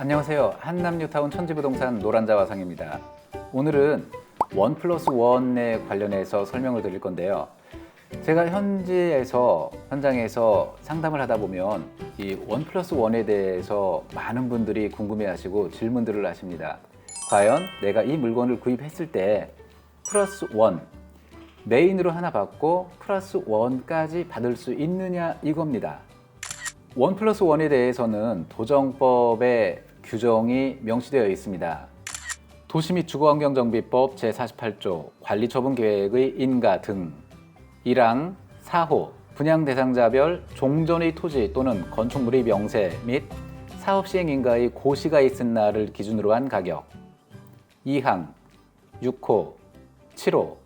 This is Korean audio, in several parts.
안녕하세요. 한남뉴타운 천지부동산 노란자 화상입니다. 오늘은 원 플러스 원에 관련해서 설명을 드릴 건데요. 제가 현지에서 현장에서 상담을 하다 보면 이 원 플러스 원에 대해서 많은 분들이 궁금해하시고 질문들을 하십니다. 과연 내가 이 물건을 구입했을 때 플러스 원 메인으로 하나 받고 플러스 원까지 받을 수 있느냐 이겁니다. 원 플러스 원에 대해서는 도정법에 규정이 명시되어 있습니다. 도시 및 주거환경정비법 제48조 관리처분계획의 인가 등 1항 4호 분양 대상자별 종전의 토지 또는 건축물의 명세 및 사업 시행 인가의 고시가 있은 날을 기준으로 한 가격 2항 6호 7호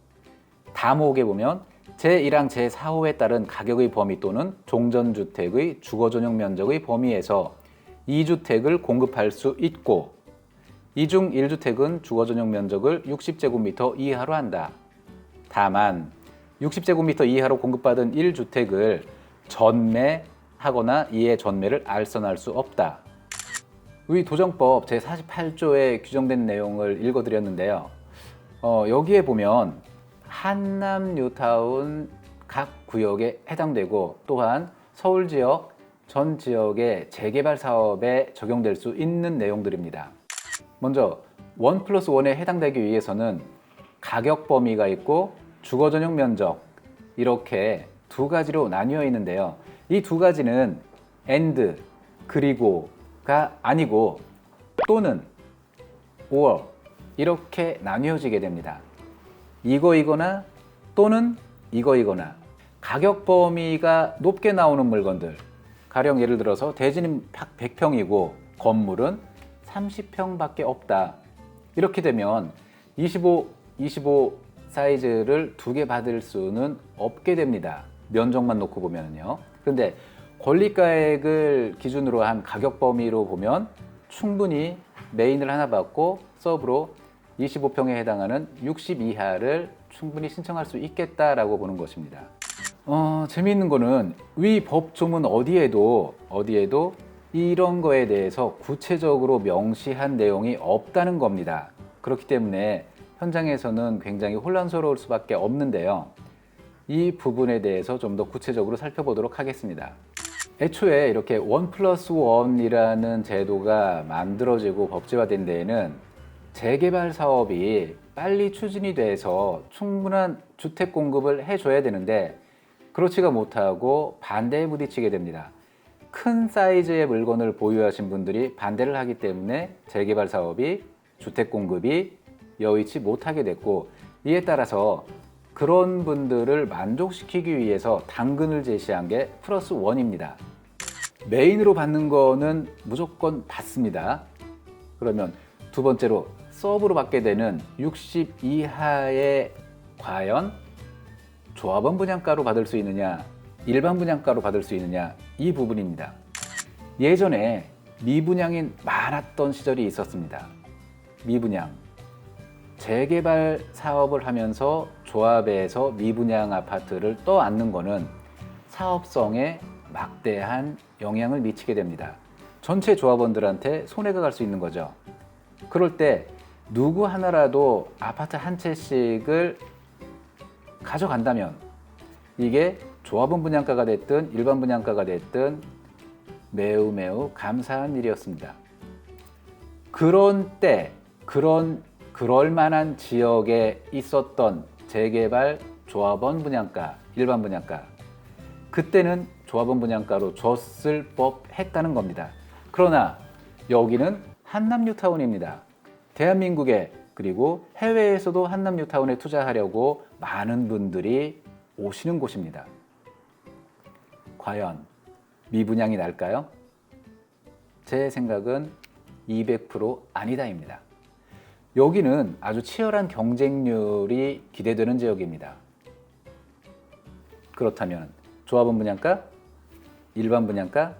다목에 보면 제1항 제4호에 따른 가격의 범위 또는 종전주택의 주거전용 면적의 범위에서 2주택을 공급할 수 있고 이중 1주택은 주거 전용 면적을 60제곱미터 이하로 한다. 다만 60제곱미터 이하로 공급받은 1주택을 전매하거나 이에 전매를 알선할 수 없다. 의 도정법 제48조에 규정된 내용을 읽어드렸는데요. 어, 여기에 보면 한남 뉴타운 각 구역에 해당되고 또한 서울 지역 전 지역의 재개발 사업에 적용될 수 있는 내용들입니다. 먼저 원 플러스 원에 해당되기 위해서는 가격 범위가 있고 주거 전용 면적 이렇게 두 가지로 나뉘어 있는데요. 이 두 가지는 and 그리고가 아니고 또는 or 이렇게 나뉘어지게 됩니다. 이거이거나 또는 이거이거나 가격 범위가 높게 나오는 물건들 가령 예를 들어서 대지는 100평이고 건물은 30평밖에 없다. 이렇게 되면 25, 25 사이즈를 두 개 받을 수는 없게 됩니다. 면적만 놓고 보면요. 그런데 권리가액을 기준으로 한 가격 범위로 보면 충분히 메인을 하나 받고 서브로 25평에 해당하는 60 이하를 충분히 신청할 수 있겠다라고 보는 것입니다. 어, 재미있는 거는 위 법조문 어디에도 어디에도 이런 거에 대해서 구체적으로 명시한 내용이 없다는 겁니다. 그렇기 때문에 현장에서는 굉장히 혼란스러울 수밖에 없는데요. 이 부분에 대해서 좀 더 구체적으로 살펴보도록 하겠습니다. 애초에 이렇게 원 플러스 원이라는 제도가 만들어지고 법제화된 데에는 재개발 사업이 빨리 추진이 돼서 충분한 주택 공급을 해줘야 되는데 그렇지가 못하고 반대에 부딪히게 됩니다. 큰 사이즈의 물건을 보유하신 분들이 반대를 하기 때문에 재개발 사업이 주택 공급이 여의치 못하게 됐고 이에 따라서 그런 분들을 만족시키기 위해서 당근을 제시한 게 플러스 원입니다. 메인으로 받는 거는 무조건 받습니다. 그러면 두 번째로 서브로 받게 되는 60 이하의 과연 조합원 분양가로 받을 수 있느냐, 일반 분양가로 받을 수 있느냐 이 부분입니다. 예전에 미분양이 많았던 시절이 있었습니다. 미분양. 재개발 사업을 하면서 조합에서 미분양 아파트를 떠안는 거는 사업성에 막대한 영향을 미치게 됩니다. 전체 조합원들한테 손해가 갈 수 있는 거죠. 그럴 때 누구 하나라도 아파트 한 채씩을 가져간다면 이게 조합원 분양가가 됐든 일반 분양가가 됐든 매우 매우 감사한 일이었습니다. 그런 때 그런 그럴 만한 지역에 있었던 재개발 조합원 분양가, 일반 분양가 그때는 조합원 분양가로 줬을 법했다는 겁니다. 그러나 여기는 한남 뉴타운입니다. 대한민국에 그리고 해외에서도 한남 뉴타운에 투자하려고 많은 분들이 오시는 곳입니다. 과연 미분양이 날까요? 제 생각은 200% 아니다입니다. 여기는 아주 치열한 경쟁률이 기대되는 지역입니다. 그렇다면 조합원 분양가, 일반 분양가,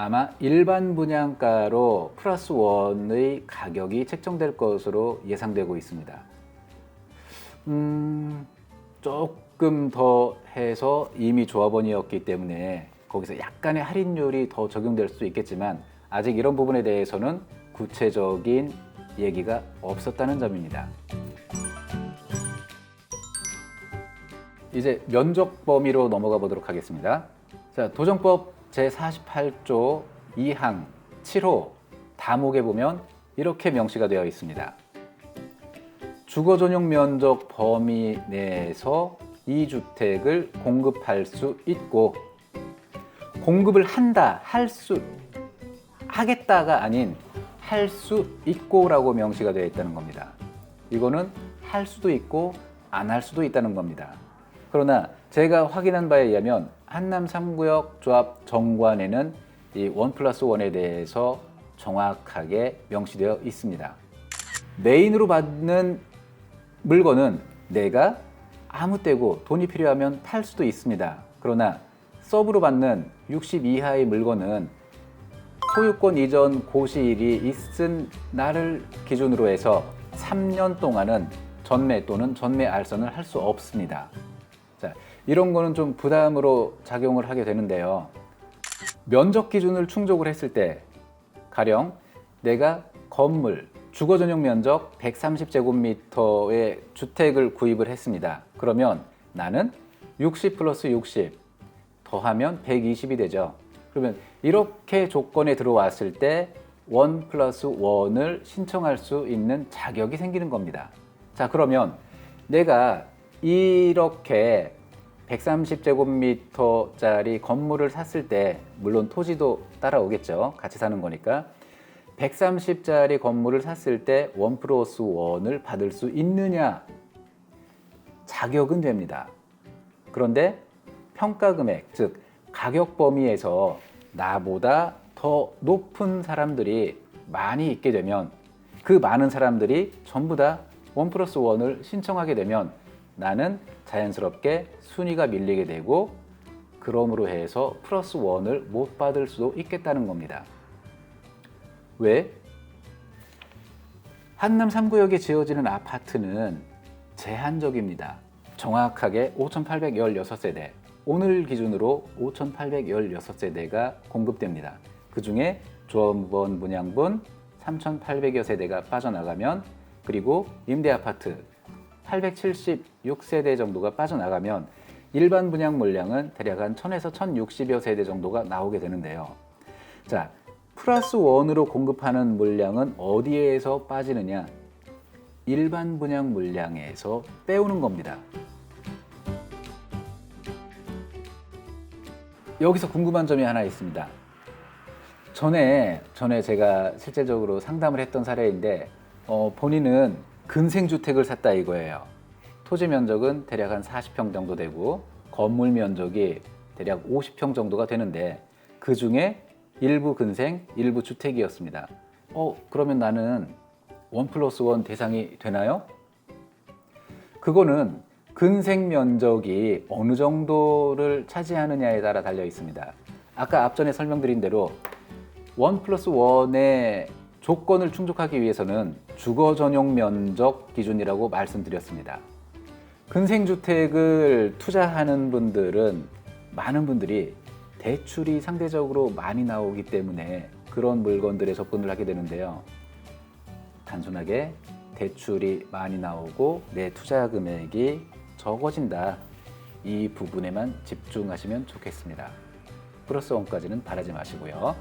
아마 일반 분양가로 플러스 원의 가격이 책정될 것으로 예상되고 있습니다. 음, 조금 더 해서 이미 조합원이었기 때문에 거기서 약간의 할인율이 더 적용될 수 있겠지만 아직 이런 부분에 대해서는 구체적인 얘기가 없었다는 점입니다. 이제 면적 범위로 넘어가 보도록 하겠습니다. 자, 도정법 제48조 2항 7호 다목에 보면 이렇게 명시가 되어 있습니다. 주거 전용 면적 범위 내에서 이 주택을 공급할 수 있고 공급을 한다, 할 수 하겠다가 아닌 할 수 있고라고 명시가 되어 있다는 겁니다. 이거는 할 수도 있고 안 할 수도 있다는 겁니다. 그러나 제가 확인한 바에 의하면 한남 3구역 조합 정관에는 이 원 플러스 원에 대해서 정확하게 명시되어 있습니다. 메인으로 받는 물건은 내가 아무 때고 돈이 필요하면 팔 수도 있습니다. 그러나 서브로 받는 60 이하의 물건은 소유권 이전 고시일이 있은 날을 기준으로 해서 3년 동안은 전매 또는 전매 알선을 할 수 없습니다. 자, 이런 거는 좀 부담으로 작용을 하게 되는데요. 면적 기준을 충족을 했을 때 가령 내가 건물 주거 전용 면적 130제곱미터의 주택을 구입을 했습니다. 그러면 나는 60 플러스 60 더하면 120이 되죠. 그러면 이렇게 조건에 들어왔을 때원 플러스 원을 신청할 수 있는 자격이 생기는 겁니다. 자, 그러면 내가 이렇게 130제곱미터짜리 건물을 샀을 때 물론 토지도 따라오겠죠. 같이 사는 거니까 130짜리 건물을 샀을 때 원 플러스 원을 받을 수 있느냐? 자격은 됩니다. 그런데 평가 금액, 즉 가격 범위에서 나보다 더 높은 사람들이 많이 있게 되면 그 많은 사람들이 전부 다 원 플러스 원을 신청하게 되면 나는 자연스럽게 순위가 밀리게 되고 그러므로 해서 플러스 원을 못 받을 수도 있겠다는 겁니다. 왜? 한남 3구역에 지어지는 아파트는 제한적입니다. 정확하게 5,816세대, 오늘 기준으로 5,816세대가 공급됩니다. 그 중에 조합원 분양분 3,800여 세대가 빠져나가면 그리고 임대 아파트 876세대 정도가 빠져나가면 일반 분양 물량은 대략 한 1000에서 1060여 세대 정도가 나오게 되는데요. 자, 플러스 원으로 공급하는 물량은 어디에서 빠지느냐? 일반 분양 물량에서 빼오는 겁니다. 여기서 궁금한 점이 하나 있습니다. 전에 전에 제가 실제적으로 상담을 했던 사례인데 어, 본인은 근생주택을 샀다 이거예요. 토지 면적은 대략 한 40평 정도 되고 건물 면적이 대략 50평 정도가 되는데 그 중에 일부 근생, 일부 주택이었습니다. 어, 그러면 나는 원 플러스 원 대상이 되나요? 그거는 근생 면적이 어느 정도를 차지하느냐에 따라 달려 있습니다. 아까 앞전에 설명드린 대로 원 플러스 원의 조건을 충족하기 위해서는 주거 전용 면적 기준이라고 말씀드렸습니다. 근생주택을 투자하는 분들은 많은 분들이 대출이 상대적으로 많이 나오기 때문에 그런 물건들에 접근을 하게 되는데요. 단순하게 대출이 많이 나오고 내 투자 금액이 적어진다. 이 부분에만 집중하시면 좋겠습니다. 플러스 원까지는 바라지 마시고요.